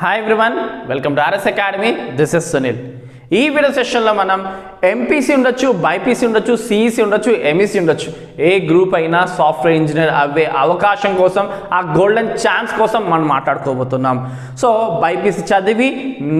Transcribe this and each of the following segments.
Hi everyone, welcome to RS Academy. This is Sunil. ఈ video సెషన్లో మనం MPC ఉండొచ్చు బైపీసీ ఉండొచ్చు సిఈసీ e ఉండొచ్చు ఎంఈసీ e ఉండొచ్చు ఏ గ్రూప్ అయినా సాఫ్ట్వేర్ ఇంజనీర్ అవే అవకాశం కోసం ఆ గోల్డెన్ ఛాన్స్ కోసం మనం మాట్లాడుకోబోతున్నాం సో బైపీసీ చదివి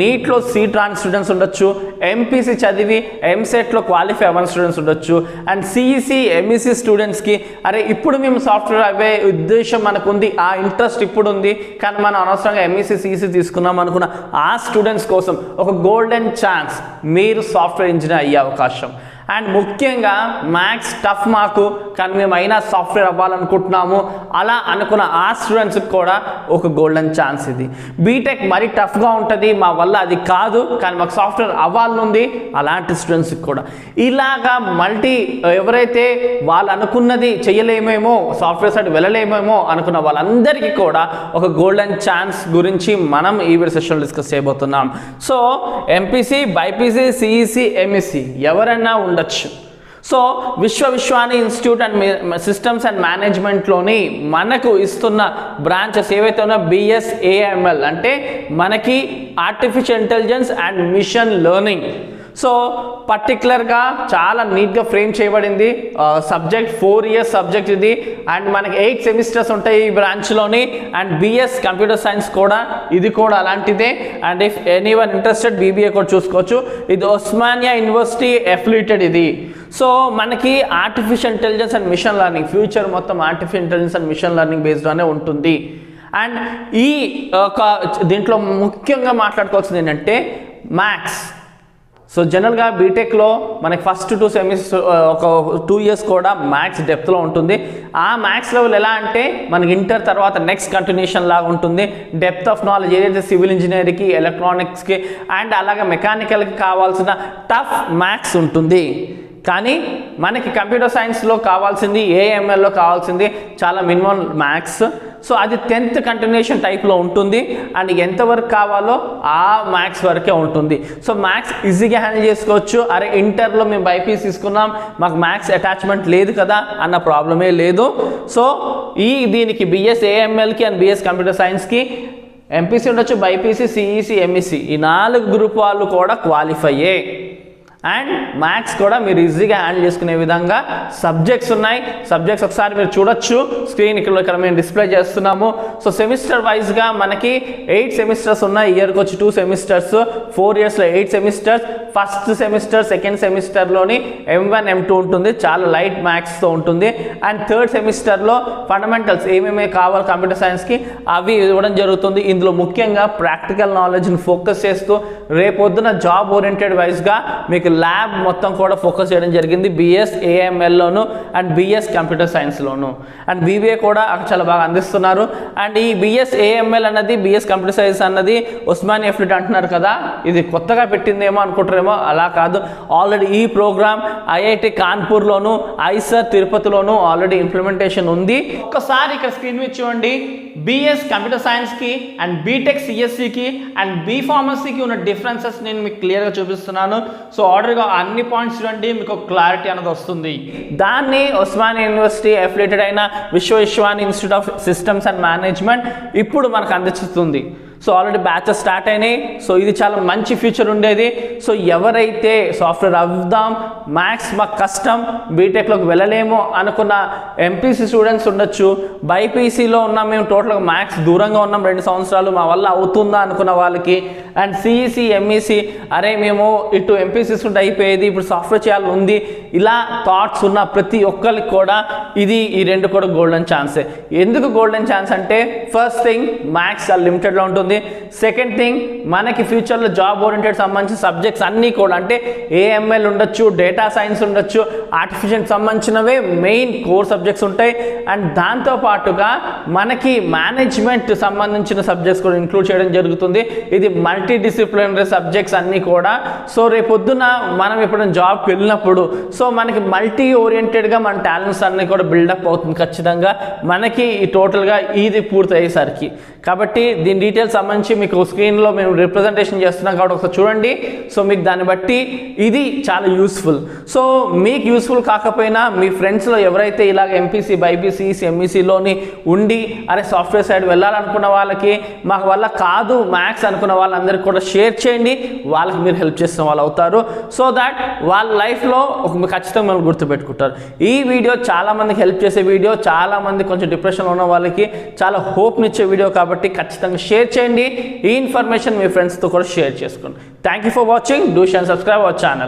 నీట్లో సీట్ రాని స్టూడెంట్స్ ఉండొచ్చు ఎంపీసీ చదివి ఎంసెట్లో క్వాలిఫై అవ్వని స్టూడెంట్స్ ఉండొచ్చు అండ్ సిఈసీ ఎంఈసీ స్టూడెంట్స్కి అరే ఇప్పుడు మేము సాఫ్ట్వేర్ అవే ఉద్దేశం మనకు ఉంది ఆ ఇంట్రెస్ట్ ఇప్పుడు ఉంది కానీ మనం అనవసరంగా ఎంఈసీ సిఈసీ e తీసుకున్నాం అనుకున్న ఆ స్టూడెంట్స్ కోసం ఒక గోల్డెన్ ఛాన్స్ మీరు సాఫ్ట్వేర్ ఇంజనీర్ అయ్యే అవకాశం అండ్ ముఖ్యంగా మ్యాథ్స్ టఫ్ మాకు కానీ మేము అయినా సాఫ్ట్వేర్ అవ్వాలనుకుంటున్నాము అలా అనుకున్న ఆ స్టూడెంట్స్కి కూడా ఒక గోల్డెన్ ఛాన్స్ ఇది బీటెక్ మరీ టఫ్గా ఉంటుంది మా వల్ల అది కాదు కానీ మాకు సాఫ్ట్వేర్ అవ్వాలనుంది అలాంటి స్టూడెంట్స్కి కూడా ఇలాగా మల్టీ ఎవరైతే వాళ్ళు అనుకున్నది చేయలేమేమో సాఫ్ట్వేర్ సైడ్ వెళ్ళలేమేమో అనుకున్న వాళ్ళందరికీ కూడా ఒక గోల్డెన్ ఛాన్స్ గురించి మనం ఈ వీడియో సెషన్లో డిస్కస్ చేయబోతున్నాం so MPC BiPC CEC MEC ఎవరైనా ఉండాలి ఉండొచ్చు so Vishwa Vishwani institute and systems and మేనేజ్మెంట్లోని మనకు ఇస్తున్న బ్రాంచెస్ ఏవైతే ఉన్నా బిఎస్ఏఎంఎల్ అంటే మనకి artificial intelligence and machine learning so పర్టికులర్గా చాలా నీట్గా ఫ్రేమ్ చేయబడింది సబ్జెక్ట్ ఫోర్ ఇయర్స్ సబ్జెక్ట్ ఇది అండ్ మనకి ఎయిట్ సెమిస్టర్స్ ఉంటాయి ఈ బ్రాంచ్లోని అండ్ బిఎస్ కంప్యూటర్ సైన్స్ కూడా ఇది కూడా అలాంటిదే and if any one interested BBA కూడా చూసుకోవచ్చు ఇది ఒస్మానియా యూనివర్సిటీ ఎఫిలియేటెడ్ ఇది సో మనకి artificial intelligence and machine learning future మొత్తం artificial intelligence and machine learning బేస్డ్లోనే ఉంటుంది అండ్ ఈ దీంట్లో ముఖ్యంగా మాట్లాడుకోవాల్సింది ఏంటంటే మ్యాథ్స్ సో జనరల్గా బీటెక్లో మనకి ఫస్ట్ టూ సెమిస్ ఒక టూ ఇయర్స్ కూడా మ్యాథ్స్ డెప్త్లో ఉంటుంది ఆ మ్యాథ్స్ లెవెల్ ఎలా అంటే మనకి ఇంటర్ తర్వాత నెక్స్ట్ కంటిన్యూషన్ లాగా ఉంటుంది డెప్త్ ఆఫ్ నాలెడ్జ్ ఏదైతే సివిల్ ఇంజనీరింగ్కి ఎలక్ట్రానిక్స్కి అండ్ అలాగే మెకానికల్కి కావాల్సిన టఫ్ మ్యాథ్స్ ఉంటుంది కానీ మనకి కంప్యూటర్ సైన్స్లో కావాల్సింది ఏఎంఎల్లో కావాల్సింది చాలా మినిమం మ్యాథ్స్ సో అది టెన్త్ కంటిన్యూషన్ టైప్లో ఉంటుంది అండ్ ఎంతవరకు కావాలో ఆ మ్యాథ్స్ వరకే ఉంటుంది సో మ్యాథ్స్ ఈజీగా హ్యాండిల్ చేసుకోవచ్చు అరే ఇంటర్లో మేము బైపీస్ తీసుకున్నాం మాకు మ్యాథ్స్ అటాచ్మెంట్ లేదు కదా అన్న ప్రాబ్లమే లేదు సో ఈ దీనికి బిఎస్ ఏఎంఎల్కి అండ్ బిఎస్ కంప్యూటర్ సైన్స్కి ఎంపీసీ ఉండొచ్చు BiPC CEC MEC e e ఈ నాలుగు గ్రూప్ వాళ్ళు కూడా క్వాలిఫై అయ్యే అండ్ మ్యాథ్స్ కూడా మీరు ఈజీగా హ్యాండిల్ చేసుకునే విధంగా సబ్జెక్ట్స్ ఉన్నాయి సబ్జెక్ట్స్ ఒకసారి మీరు చూడొచ్చు స్క్రీన్ ఇక్కడ ఇక్కడ మేము డిస్ప్లే చేస్తున్నాము సో సెమిస్టర్ వైజ్గా మనకి ఎయిట్ సెమిస్టర్స్ ఉన్నాయి ఇయర్కి వచ్చి టూ సెమిస్టర్స్ ఫోర్ ఇయర్స్లో eight semesters first semester second సెమిస్టర్లోని M one M two ఉంటుంది చాలా లైట్ మ్యాథ్స్తో ఉంటుంది అండ్ థర్డ్ సెమిస్టర్లో ఫండమెంటల్స్ ఏమేమి కావాలి కంప్యూటర్ సైన్స్కి అవి ఇవ్వడం జరుగుతుంది ఇందులో ముఖ్యంగా ప్రాక్టికల్ నాలెడ్జ్ని ఫోకస్ చేస్తూ రేపొద్దున జాబ్ ఓరియంటెడ్ వైజ్గా మీకు మీకు ల్యాబ్ మొత్తం కూడా ఫోకస్ చేయడం జరిగింది బిఎస్ ఏఎంఎల్లోను అండ్ బిఎస్ కంప్యూటర్ సైన్స్లోను అండ్ బీబీఏ కూడా అక్కడ చాలా బాగా అందిస్తున్నారు అండ్ ఈ బిఎస్ ఏఎంఎల్ అన్నది బిఎస్ కంప్యూటర్ సైన్స్ అన్నది ఉస్మాన్ ఎఫ్లిట్ అంటున్నారు కదా ఇది కొత్తగా పెట్టిందేమో అనుకుంటారేమో అలా కాదు ఆల్రెడీ ఈ ప్రోగ్రామ్ ఐఐటి కాన్పూర్లోను ఐసర్ తిరుపతిలోను ఆల్రెడీ ఇంప్లిమెంటేషన్ ఉంది ఒకసారి ఇక్కడ స్క్రీన్ మీద చూడండి బీఎస్ కంప్యూటర్ సైన్స్కి అండ్ బీటెక్ సిఎస్సికి అండ్ బీ ఫార్మసీకి ఉన్న డిఫరెన్సెస్ నేను మీకు క్లియర్గా చూపిస్తున్నాను సో బ్రాడర్గా అన్ని పాయింట్స్ నుండి మీకు క్లారిటీ అనేది వస్తుంది దాన్ని ఉస్మాన్ యూనివర్సిటీ అఫిలేటెడ్ అయిన Vishwa institute of systems and management ఇప్పుడు మనకు అందిస్తుంది సో ఆల్రెడీ బ్యాచెస్ స్టార్ట్ అయినాయి సో ఇది చాలా మంచి ఫ్యూచర్ ఉండేది సో ఎవరైతే సాఫ్ట్వేర్ అవుదాం మ్యాథ్స్ మాకు కష్టం బీటెక్లోకి వెళ్ళలేము అనుకున్న ఎంపీసీ స్టూడెంట్స్ ఉండొచ్చు బైపీసీలో ఉన్నాం మేము టోటల్గా మ్యాథ్స్ దూరంగా ఉన్నాం రెండు సంవత్సరాలు మా వల్ల అవుతుందా అనుకున్న వాళ్ళకి and CEC MEC e e అరే మేము ఇటు ఎంపీసీ స్టూడెంట్ అయిపోయేది ఇప్పుడు సాఫ్ట్వేర్ చేయాలని ఉంది ఇలా థాట్స్ ఉన్న ప్రతి ఒక్కరికి కూడా ఇది ఈ రెండు కూడా గోల్డెన్ ఛాన్సే ఎందుకు గోల్డెన్ ఛాన్స్ అంటే ఫస్ట్ థింగ్ మ్యాథ్స్ లిమిటెడ్లో ఉంటుంది ఉంటుంది సెకండ్ థింగ్ మనకి ఫ్యూచర్లో జాబ్ ఓరియంటెడ్ సంబంధించిన సబ్జెక్ట్స్ అన్నీ కూడా అంటే ఏఎంఎల్ ఉండొచ్చు డేటా సైన్స్ ఉండొచ్చు ఆర్టిఫిషియల్ సంబంధించినవే మెయిన్ కోర్ సబ్జెక్ట్స్ ఉంటాయి అండ్ దాంతోపాటుగా మనకి మేనేజ్మెంట్ సంబంధించిన సబ్జెక్ట్స్ కూడా ఇంక్లూడ్ చేయడం జరుగుతుంది ఇది మల్టీ డిసిప్లినరీ సబ్జెక్ట్స్ అన్నీ కూడా సో రేపొద్దున మనం ఎప్పుడైనా జాబ్కి వెళ్ళినప్పుడు సో మనకి మల్టీ ఓరియంటెడ్గా మన టాలెంట్స్ అన్నీ కూడా బిల్డప్ అవుతుంది ఖచ్చితంగా మనకి ఈ టోటల్గా ఇది అయ్యేసరికి కాబట్టి దీని డీటెయిల్స్ సంబంధించి మీకు స్క్రీన్లో మేము రిప్రజెంటేషన్ చేస్తున్నాం కాబట్టి ఒకసారి చూడండి సో మీకు దాన్ని బట్టి ఇది చాలా యూస్ఫుల్ సో మీకు యూస్ఫుల్ కాకపోయినా మీ ఫ్రెండ్స్లో ఎవరైతే ఇలాగ ఎంపీసీ బైపీసీఈసీ ఎంఈసీలోని ఉండి అరే సాఫ్ట్వేర్ సైడ్ వెళ్ళాలనుకున్న వాళ్ళకి మాకు వల్ల కాదు మ్యాథ్స్ అనుకున్న వాళ్ళందరికీ కూడా షేర్ చేయండి వాళ్ళకి మీరు హెల్ప్ చేసిన వాళ్ళు అవుతారు సో దాట్ వాళ్ళ లైఫ్లో ఒక ఖచ్చితంగా మిమ్మల్ని గుర్తుపెట్టుకుంటారు ఈ వీడియో చాలామందికి హెల్ప్ చేసే వీడియో చాలామంది కొంచెం డిప్రెషన్లో ఉన్న వాళ్ళకి చాలా హోప్నిచ్చే వీడియో కాబట్టి ఖచ్చితంగా షేర్ చేయండి చేయండి ఈ ఇన్ఫర్మేషన్ మీ ఫ్రెండ్స్తో కూడా షేర్ చేసుకోండి థ్యాంక్ ఫర్ వాచింగ్ డూ షాన్ సబ్స్క్రైబ్ అవర్ ఛానల్